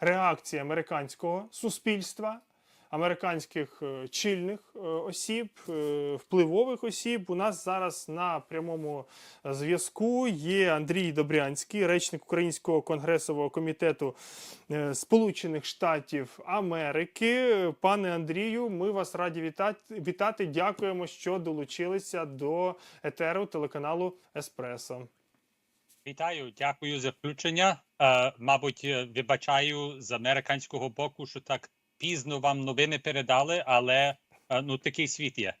реакції американського суспільства, американських е, чільних е, осіб, е, впливових осіб. У нас зараз на прямому зв'язку є Андрій Добрянський, речник Українського конгресового комітету Сполучених Штатів Америки. Пане Андрію, ми вас раді вітати. вітати. Дякуємо, що долучилися до етеру телеканалу Еспресо. Вітаю, дякую за включення. Е, мабуть, е, вибачаю з американського боку, що так пізно вам новини передали, але е, ну такий світ є.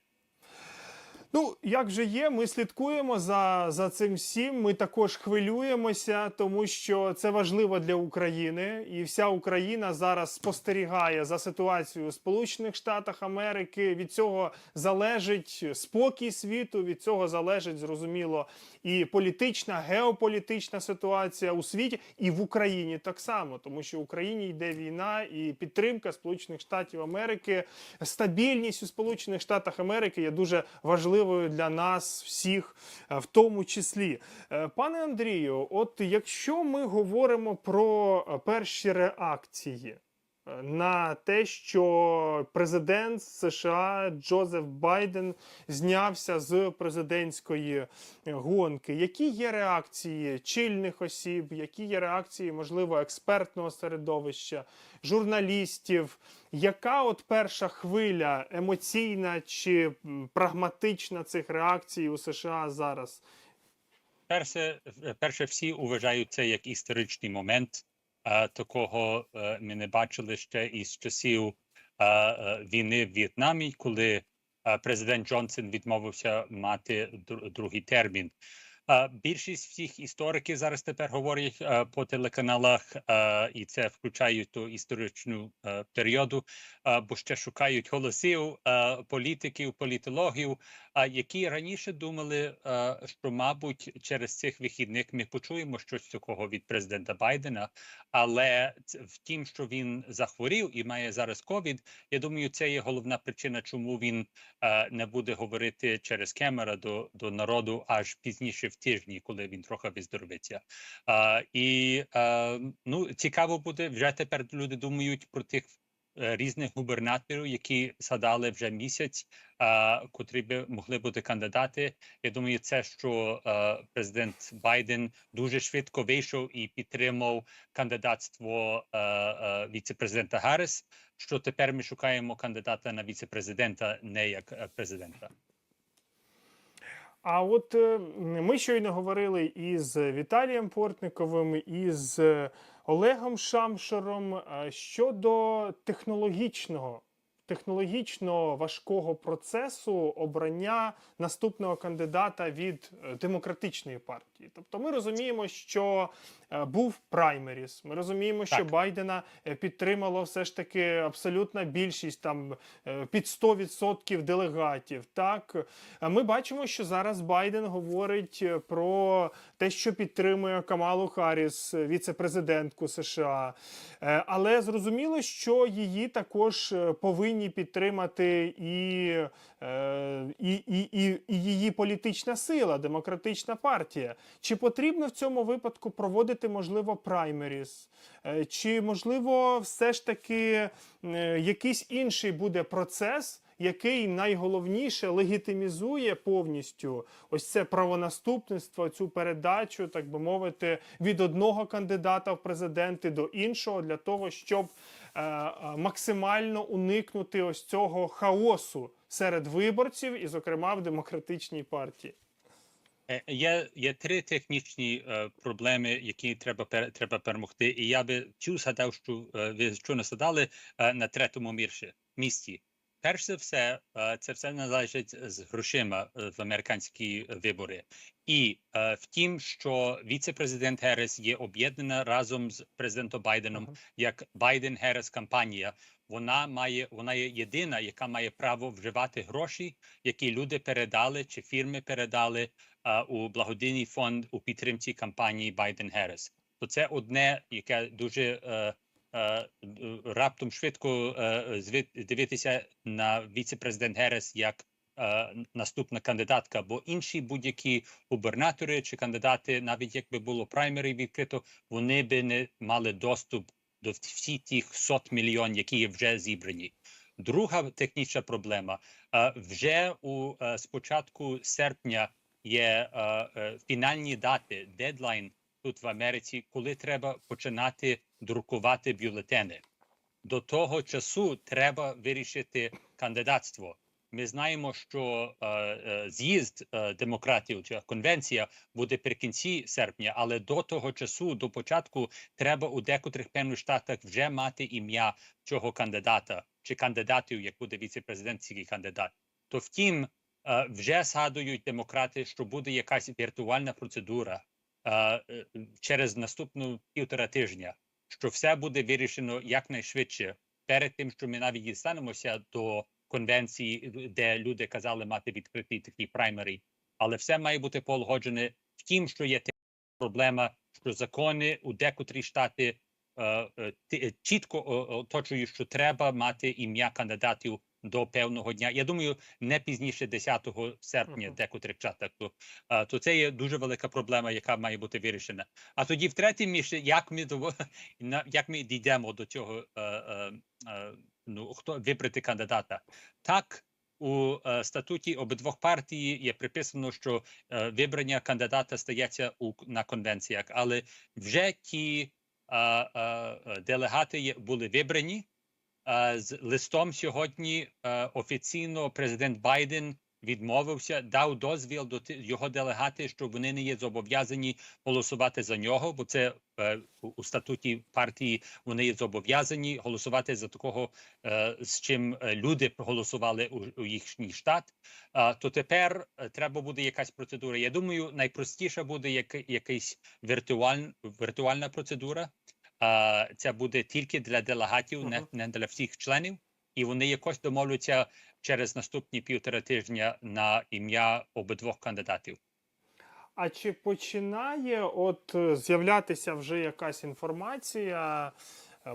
Ну, як же є, ми слідкуємо за, за цим всім. Ми також хвилюємося, тому що це важливо для України, і вся Україна зараз спостерігає за ситуацією у Сполучених Штатах Америки. Від цього залежить спокій світу. Від цього залежить зрозуміло і політична, геополітична ситуація у світі, і в Україні так само, тому що в Україні йде війна і підтримка Сполучених Штатів Америки, стабільність у Сполучених Штатах Америки є дуже важливою для нас всіх, е, в тому числі. Е, Пане Андрію, от якщо ми говоримо про е, перші реакції. На те, що президент США Джозеф Байден знявся з президентської гонки. Які є реакції чільних осіб, які є реакції, можливо, експертного середовища, журналістів? Яка от перша хвиля емоційна чи прагматична цих реакцій у США зараз? Перше, перше, всі вважають це як історичний момент. Е, такого е, ми не бачили ще із часів е, війни в В'єтнамі, коли президент Джонсон відмовився мати дру- другий термін. Більшість всіх істориків зараз тепер говорять е, по телеканалах, е, і це включає ту історичну е, періоду, бо ще шукають голосів політиків, політологів, які раніше думали, що, мабуть, через цих вихідних ми почуємо щось такого від президента Байдена. Але в тім, що він захворів і має зараз ковід, я думаю, це є головна причина, чому він не буде говорити через камера до, до народу аж пізніше в тижні, коли він трохи виздоровиться. Е, і е, ну цікаво буде вже тепер. Люди думають про тих е, різних губернаторів, які згадали вже місяць, е, котрі би могли бути кандидати. Я думаю, це що е, президент Байден дуже швидко вийшов і підтримав кандидатство е, е, віце-президента Гарріс, Що тепер ми шукаємо кандидата на віце-президента, не як президента. А от е, ми щойно говорили із Віталієм Портниковим, із е, Олегом Шамшером е, щодо технологічного, технологічно важкого процесу обрання наступного кандидата від е, демократичної партії. Тобто, ми розуміємо, що е, був праймеріс. Ми розуміємо, що Так. Байдена е, підтримало все ж таки абсолютна більшість там під 100% делегатів. Так ми бачимо, що зараз Байден говорить про те, що підтримує Камалу Харріс, віце-президентку США. Але зрозуміло, що її також е, повинні підтримати і, е, і, і, і, і її політична сила, демократична партія. Чи потрібно в цьому випадку проводити, можливо, праймеріс? Е, Чи можливо, все ж таки е, якийсь інший буде процес? який найголовніше легітимізує повністю ось це правонаступництво, цю передачу, так би мовити, від одного кандидата в президенти до іншого, для того, щоб максимально уникнути ось цього хаосу серед виборців, і, зокрема, в демократичній партії. Е, Є, є три технічні е, проблеми, які треба пер- треба перемогти. І я би цю згадав, що е, ви щойно згадали е, на третьому мірші місці. Перш за все, е, це все належить з грошима е, в американські вибори, і е, в тім, що віце-президент Герес є об'єднана разом з президентом Байденом як Байден Герес кампанія. Вона має вона є єдина, яка має право вживати гроші, які люди передали чи фірми передали а, у благодійний фонд у підтримці кампанії Байден Герес. То це одне, яке дуже е, е, раптом швидко е, дивитися на віце-президент Герес як е, наступна кандидатка, бо інші будь-які губернатори чи кандидати, навіть якби було праймері відкрито, вони би не мали доступ до всіх тих сот мільйон, які вже зібрані. Друга технічна проблема е, вже у е, спочатку серпня є е, е, фінальні дати, дедлайн тут в Америці, коли треба починати друкувати бюлетени. До того часу треба вирішити кандидатство. Ми знаємо, що е, е, з'їзд е, демократів чи конвенція буде при кінці серпня, але до того часу, до початку, треба у декотрих певних штатах вже мати ім'я цього кандидата чи кандидатів, як буде віце-президентський кандидат. То втім, е, вже згадують демократи, що буде якась віртуальна процедура е, е, через наступну півтора тижня, що все буде вирішено якнайшвидше перед тим, що ми навіть дістанемося до конвенції, де люди казали мати відкритий такий праймері, але все має бути погоджене. Втім, що є проблема, що закони у декотрі штати е, е, е, чітко оточують, що треба мати ім'я кандидатів до певного дня. Я думаю, не пізніше 10 серпня, Мгм. декотрих штатах. То, е, то це є дуже велика проблема, яка має бути вирішена. А тоді, в третє місце, як ми як ми дійдемо до цього, е, е, е, ну хто вибрати кандидата? Так. У е, статуті обидвох партій є приписано, що е, вибрання кандидата стається у на конвенціях, але вже ті е, е, делегати є, були вибрані. Е, з листом сьогодні е, офіційно президент Байден відмовився, дав дозвіл до його делегати, що вони не є зобов'язані голосувати за нього, бо це е, у статуті партії вони є зобов'язані голосувати за такого, е, з чим е, люди проголосували у, у їхній штат. А, то тепер е, треба буде якась процедура. Я думаю, найпростіша буде як, якась віртуаль, віртуальна процедура. Це буде тільки для делегатів, не, не для всіх членів, і вони якось домовляться через наступні півтора тижня на ім'я обидвох кандидатів. А чи починає от з'являтися вже якась інформація,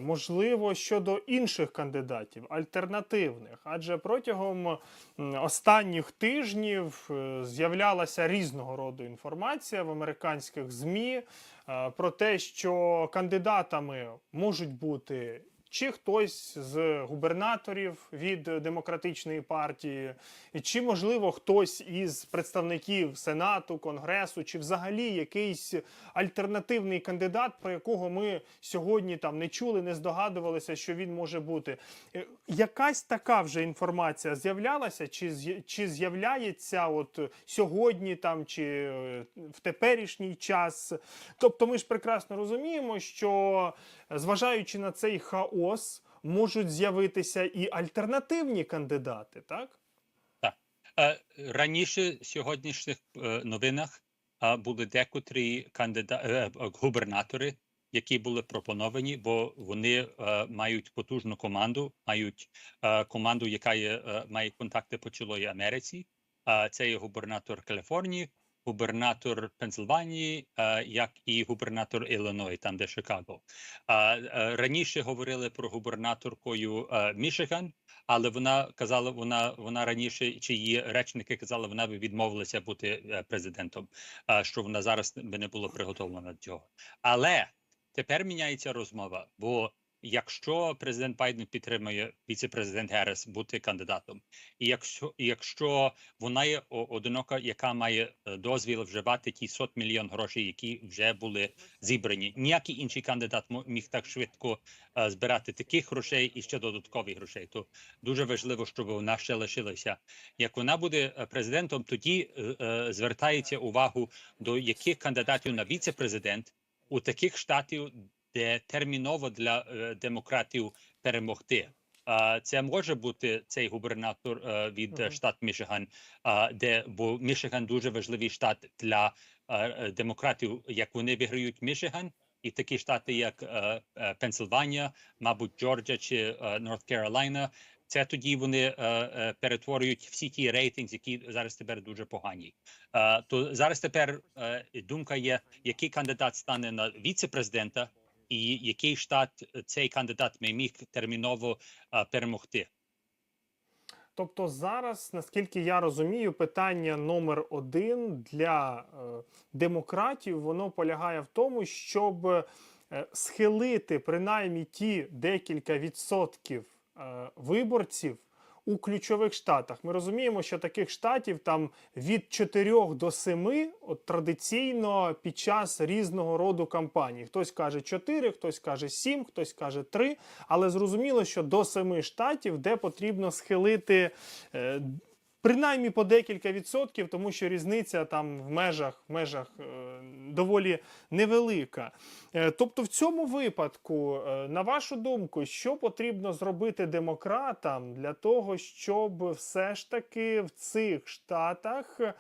можливо, щодо інших кандидатів, альтернативних? Адже протягом останніх тижнів е, з'являлася різного роду інформація в американських ЗМІ е, про те, що кандидатами можуть бути. Чи хтось з губернаторів від демократичної партії, чи можливо хтось із представників Сенату, Конгресу, чи взагалі якийсь альтернативний кандидат, про якого ми сьогодні там не чули, не здогадувалися, що він може бути. Е, Якась така вже інформація з'являлася, чи чи з'являється от сьогодні там, чи е, в теперішній час? Тобто, ми ж прекрасно розуміємо, що зважаючи на цей хаос, можуть з'явитися і альтернативні кандидати, так? Е, Раніше в сьогоднішніх е, новинах е, були декотрі кандида... е, губернатори, які були пропоновані, бо вони мають потужну команду, мають команду, яка є, має контакти по цілої Америці. Е, Це є губернатор Каліфорнії, губернатор Пенсильванії, е, як і губернатор Іллиной, там де Чикаго. Е, Раніше говорили про губернаторкою е, Мішиган, але вона казала, вона вона раніше чи її речники казали, вона би відмовилася бути президентом, що вона зараз би не була приготовлена до цього. Але тепер міняється розмова. Бо якщо президент Байден підтримує віце-президент Герес бути кандидатом, і якщо якщо вона є одинока, яка має е, дозвіл вживати ті сот мільйон грошей, які вже були зібрані, ніякий інший кандидат міг так швидко е, збирати таких грошей і ще додаткових грошей. То дуже важливо, щоб вона ще лишилася. Як вона буде е, президентом, тоді звертається увагу до яких кандидатів на віце-президент у таких штатів, де терміново для е, демократів перемогти. Це може бути цей губернатор е, від штат Мішиган, де бо Мішиган дуже важливий штат для е, демократів, як вони виграють Мішиган, і такі штати, як Пенсильванія, мабуть, Джорджія чи Норт Каролайна, це тоді вони е, е, перетворюють всі ті рейтинги, які зараз тепер дуже погані. Е, то зараз тепер е, думка є, який кандидат стане на віце-президента, і який штат цей кандидат may міг терміново перемогти. Тобто зараз, наскільки я розумію, питання номер один для е, демократів воно полягає в тому, щоб е, схилити принаймні ті декілька відсотків е, виборців у ключових штатах. Ми розуміємо, що таких штатів там від 4 до 7 от традиційно під час різного роду кампаній. Хтось каже 4, хтось каже 7, хтось каже 3, але зрозуміло, що до 7 штатів, де потрібно схилити. е, Принаймні по декілька відсотків, тому що різниця там в межах, в межах е, доволі невелика. Е, тобто, в цьому випадку, е, на вашу думку, що потрібно зробити демократам для того, щоб все ж таки в цих штатах е,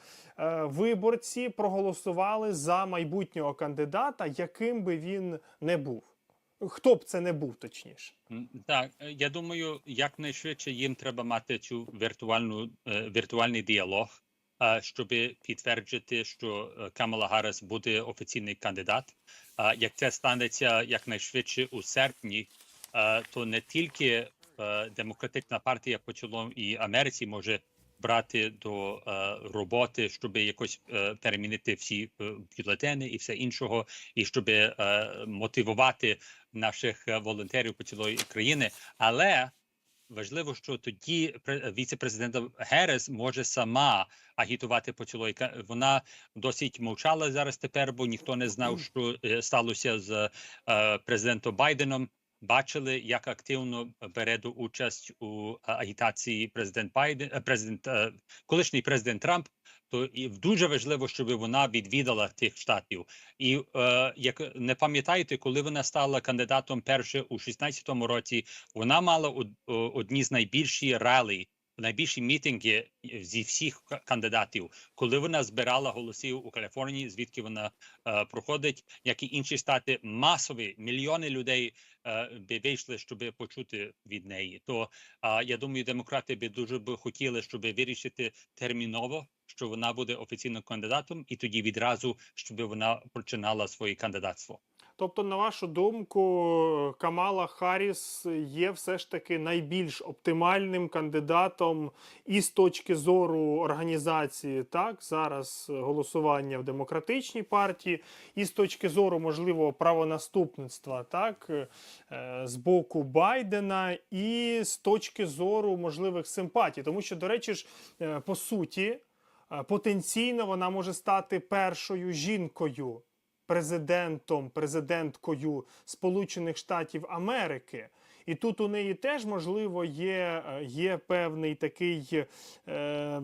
виборці проголосували за майбутнього кандидата, яким би він не був? Хто б це не був, точніше? Так, я думаю, якнайшвидше їм треба мати цю віртуальну віртуальний діалог, щоб підтвердити, що е, Камала Гарріс буде офіційний кандидат. Як це станеться якнайшвидше у серпні, е, то не тільки е, демократична партія по цілому Америці може брати до роботи, щоб якось перемінити всі бюлетени і все іншого, і щоб мотивувати наших волонтерів по цілої країни. Але важливо, що тоді пре- віце-президент Герес може сама агітувати по цілої Вона досить мовчала зараз тепер, бо ніхто не знав, що е, сталося з е, президентом Байденом. Бачили, як активно бере до участь у агітації президент Байден, е, президент, колишній президент Трамп. То і дуже важливо, щоб вона відвідала тих штатів. І е, як не пам'ятаєте, коли вона стала кандидатом перше у 16-му році, вона мала од, одні з найбільші ралі, найбільші мітинги зі всіх кандидатів, коли вона збирала голосів у Каліфорнії, звідки вона е, проходить, як і інші штати, масові мільйони людей е, би вийшли, щоб почути від неї. То е, я думаю, демократи би дуже би хотіли, щоб вирішити терміново, що вона буде офіційним кандидатом, і тоді відразу, щоб вона починала своє кандидатство. Тобто, на вашу думку, Камала Харріс є все ж таки найбільш оптимальним кандидатом і з точки зору організації, так? Зараз голосування в демократичній партії, і з точки зору можливо правонаступництва, так? Е, з боку Байдена, і з точки зору можливих симпатій, тому що, до речі ж, е, по суті, потенційно вона може стати першою жінкою президентом, президенткою Сполучених Штатів Америки. І тут у неї теж можливо є, є певний такий е,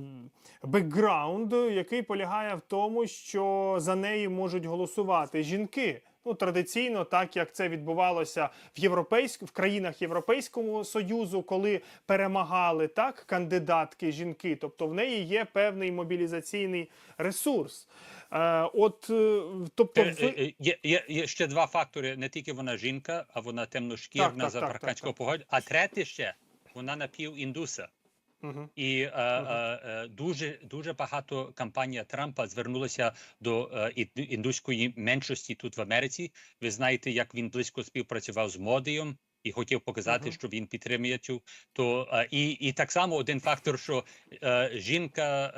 бекграунд, який полягає в тому, що за неї можуть голосувати жінки. Ну, традиційно, так як це відбувалося в європейськ... в країнах Європейського союзу, коли перемагали так кандидатки жінки, тобто в неї є певний мобілізаційний ресурс. Е, от, е, тобто, Е, ви... е, е, Є, є, є ще два фактори: не тільки вона жінка, а вона темношкірна Так, так, з так, так. А третє ще вона напівіндуса. Мгм. І е, е, е, дуже дуже багато кампанія Трампа звернулася до е, індуської меншості тут в Америці. Ви знаєте, як він близько співпрацював з модієм і хотів показати, Мгм. що він підтримує цю. То е, і, і так само один фактор, що е, жінка,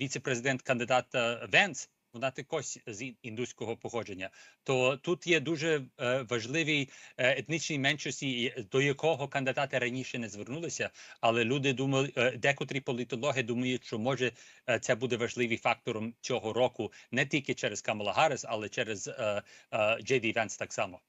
віце-президент кандидата Венс. Вона також з індуського походження, то тут є дуже е, важливі е, етнічні меншості, до якого кандидата раніше не звернулися, але люди думали, е, декотрі політологи думають, що може це буде важливим фактором цього року не тільки через Камала Гарріс, але через е, е, Джей Ді Венс так само.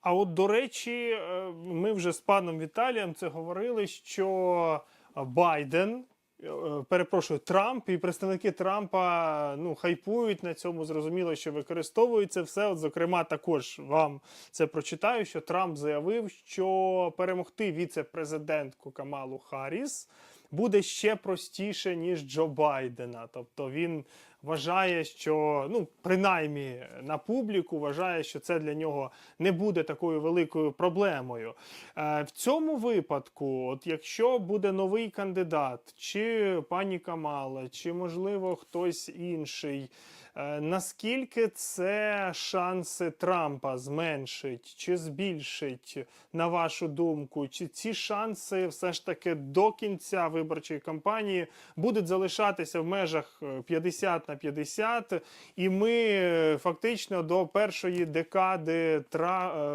А от до речі, ми вже з паном Віталієм це говорили, що Байден. Е, Перепрошую, Трамп і представники Трампа ну хайпують на цьому. Зрозуміло, що використовують це все. От, зокрема, також вам це прочитаю. Що Трамп заявив, що перемогти віце-президентку Камалу Харріс буде ще простіше ніж Джо Байдена. Тобто він вважає, що ну принаймні на публіку вважає, що це для нього не буде такою великою проблемою. Е, в цьому випадку, от якщо буде новий кандидат, чи пані Камала, чи можливо хтось інший. Е, Наскільки це шанси Трампа зменшить чи збільшить, на вашу думку? Чи ці шанси все ж таки до кінця виборчої кампанії будуть залишатися в межах е, 50 на 50, і ми е, фактично до першої декади е,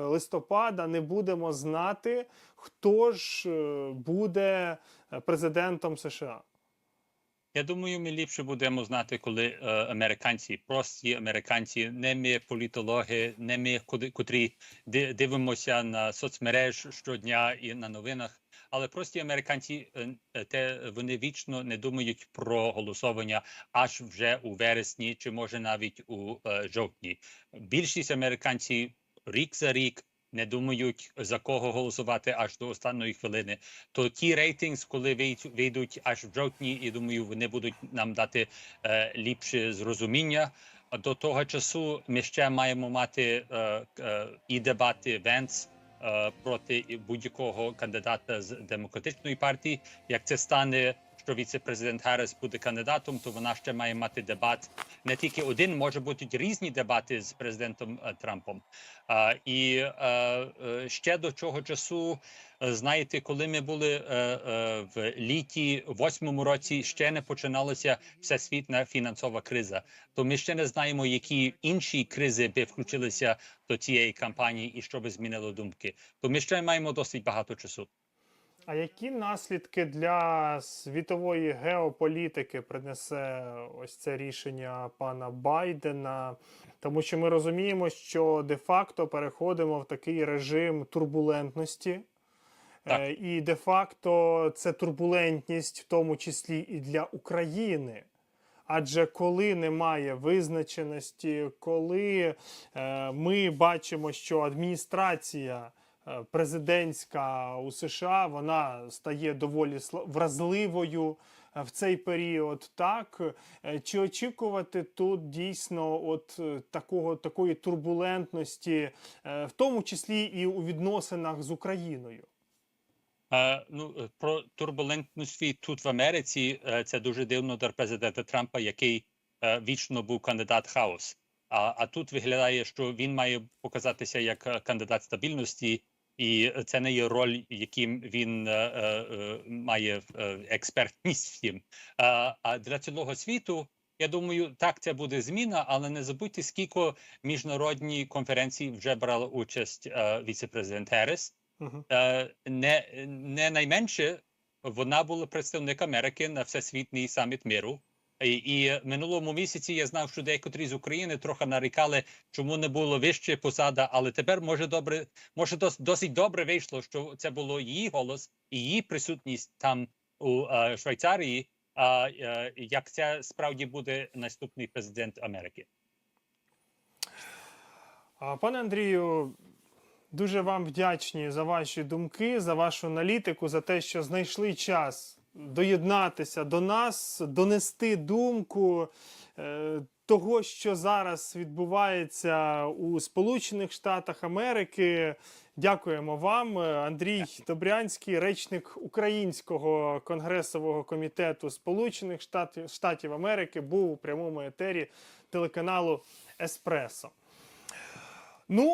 листопада не будемо знати, хто ж е, буде е, президентом США? Я думаю, ми ліпше будемо знати, коли е, американці, прості американці, не ми політологи, не ми, котрі ди- дивимося на соцмереж щодня і на новинах. Але прості американці е, е, те вони вічно не думають про голосування аж вже у вересні, чи може навіть у е, жовтні. Більшість американців рік за рік не думають за кого голосувати аж до останньої хвилини то ті рейтинги, коли вийдуть- аж в жовтні, і думаю, вони будуть нам дати е, ліпше зрозуміння. До того часу ми ще маємо мати е, е, і дебати Венс е, проти будь-якого кандидата з демократичної партії. Як це стане, що віце-президент Харріс буде кандидатом, то вона ще має мати дебат. Не тільки один, може бути різні дебати з президентом е, Трампом. А, і е, е, ще до цього часу, знаєте, коли ми були е, е, в літі восьмому році, ще не починалася всесвітня фінансова криза. То ми ще не знаємо, які інші кризи би включилися до цієї кампанії і що би змінило думки. То ми ще маємо досить багато часу. А які наслідки для світової геополітики принесе ось це рішення пана Байдена? Тому що ми розуміємо, що де-факто переходимо в такий режим турбулентності. Так. Е, І де-факто це турбулентність, в тому числі і для України. Адже коли немає визначеності, коли е, ми бачимо, що адміністрація президентська у США вона стає доволі вразливою е, в цей період, так Е, чи очікувати тут дійсно от е, такого такої турбулентності, е, в тому числі і у відносинах з Україною? Е, ну, е, про турбулентності тут в Америці е, це дуже дивно для президента Трампа, який е, вічно був кандидат хаос. А, а тут виглядає, що він має показатися як е, кандидат стабільності, і це не є роль, яким він е, е, е, має е, експертність в. А, а для цілого світу. Я думаю, так це буде зміна, але не забудьте, скільки міжнародні конференції вже брала участь е, віце-президент Геррес. Угу. Е, не, не найменше вона була представник Америки на всесвітній саміт миру. І, минулому місяці я знав, що деякі з України трохи нарікали, чому не було вище посада, але тепер може добре, може дос, досить добре вийшло, що це було її голос і її присутність там у е, Швейцарії. А е, як це справді буде наступний президент Америки? Пане Андрію, дуже вам вдячні за ваші думки, за вашу аналітику, за те, що знайшли час доєднатися до нас, донести думку е, того, що зараз відбувається у Сполучених Штатах Америки. Дякуємо вам, Андрій Добрянський, речник Українського конгресового комітету Сполучених Штатів Америки, був у прямому етері телеканалу Еспресо. Ну,